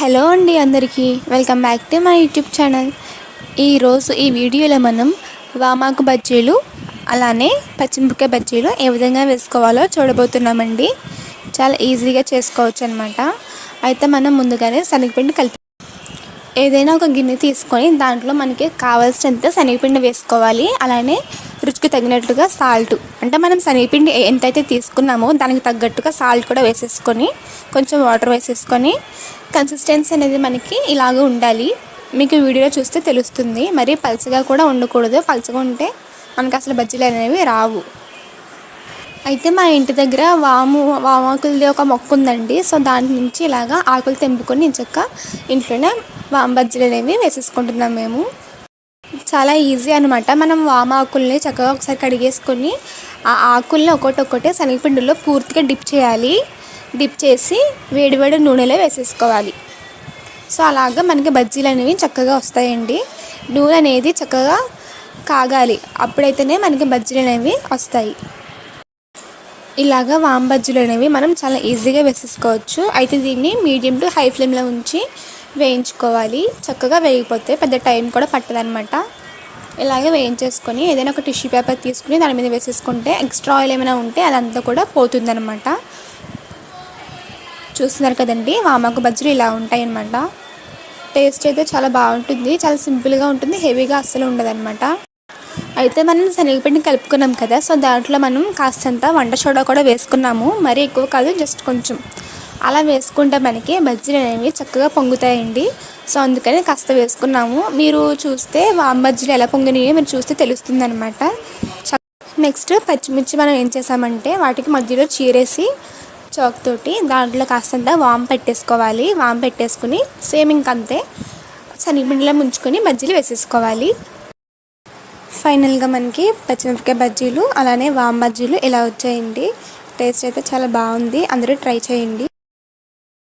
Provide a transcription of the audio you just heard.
Hello అండి అందరికీ. Welcome back to my YouTube channel. ఈరోజు ఈ వీడియోలో మనం వామాకు బజ్జీలు అలానే పచ్చిమిరపకాయ బజ్జీలు ఏ విధంగా వేసుకోవాలో చూడబోతున్నామండి. చాలా ఈజీగా చేసుకోవచ్చు అనమాట అయితే మనం ముందుగానే శనగపిండి కలిపి ఏదైనా ఒక గిన్నె తీసుకొని దాంట్లో మనకి కావాల్సినంత శనగపిండి వేసుకోవాలి. అలానే రుచికి తగినట్లుగా సాల్ట్. అంటే మనం శనగపిండి ఎంతైతే తీసుకున్నామో దానికి తగ్గట్టుగా సాల్ట్ కూడా వేసేసుకొని కొంచెం వాటర్ వేసేసుకొని కన్సిస్టెన్సీ అనేది మనకి ఇలాగ ఉండాలి. మీకు వీడియోలో చూస్తే తెలుస్తుంది. మరి పలుచగా కూడా ఉండకూడదు. పలుచగా ఉంటే మనకు అసలు బజ్జీలు అనేవి రావు. అయితే మా ఇంటి దగ్గర వాము వామాకులది ఒక మొక్క ఉందండి. సో దాని నుంచి ఇలాగా ఆకులు తెంపుకొని ఇంచక్క ఇంట్లోనే వామ బజ్జీలు అనేవి వేసేసుకుంటున్నాం మేము. చాలా ఈజీ అనమాట మనం వామాకుల్ని చక్కగా ఒకసారి కడిగేసుకొని ఆ ఆకుల్ని ఒకటి ఒకటే శనగపిండిలో పూర్తిగా డిప్ చేయాలి. డిప్ చేసి వేడివేడి నూనెలో వేసేసుకోవాలి. సో అలాగా మనకి బజ్జీలు అనేవి చక్కగా వస్తాయండి. నూనె అనేది చక్కగా కాగాలి. అప్పుడైతేనే మనకి బజ్జీలు అనేవి వస్తాయి. ఇలాగా వామ్ బజ్జీలు అనేవి మనం చాలా ఈజీగా వేసేసుకోవచ్చు. అయితే దీన్ని మీడియం టు హై ఫ్లేమ్లో ఉంచి వేయించుకోవాలి. చక్కగా వేగిపోతే పెద్ద టైం కూడా పట్టదనమాట ఇలాగే వేయించేసుకొని ఏదైనా ఒక టిష్యూ పేపర్ తీసుకుని దాని మీద వేసేసుకుంటే ఎక్స్ట్రా ఆయిల్ ఏమైనా ఉంటే అదంతా కూడా పోతుందనమాట చూస్తున్నారు కదండి వామాకు బజ్జీలు ఇలా ఉంటాయి అనమాట టేస్ట్ అయితే చాలా బాగుంటుంది చాలా సింపుల్గా ఉంటుంది హెవీగా అస్సలు ఉండదన్నమాట. అయితే మనం శనగపిండి కలుపుకున్నాం కదా సో దాంట్లో మనం కాస్తంత వంట సోడా కూడా వేసుకున్నాము. మరీ ఎక్కువ కాదు జస్ట్ కొంచెం అలా వేసుకుంటే మనకి బజ్జీలు అనేవి చక్కగా పొంగుతాయండి. సో అందుకని కాస్త వేసుకున్నాము. మీరు చూస్తే వామ్ బజ్జీలు ఎలా పొంగినాయో మీరు చూస్తే తెలుస్తుంది అనమాట నెక్స్ట్ పచ్చిమిర్చి మనం ఏం చేసామంటే వాటికి మధ్యలో చీరేసి చాక్ తోటి దాంట్లో కాస్తంత వామ్ పెట్టేసుకోవాలి. వామ్ పెట్టేసుకుని సేమ్ ఇంకంతే శనగపిండిలో ముంచుకొని బజ్జీలు వేసేసుకోవాలి. ఫైనల్గా మనకి పచ్చిమిరపకాయ బజ్జీలు అలానే వామ్ బజ్జీలు ఇలా వచ్చాయండి? టేస్ట్ అయితే చాలా బాగుంది. అందరూ ట్రై చేయండి.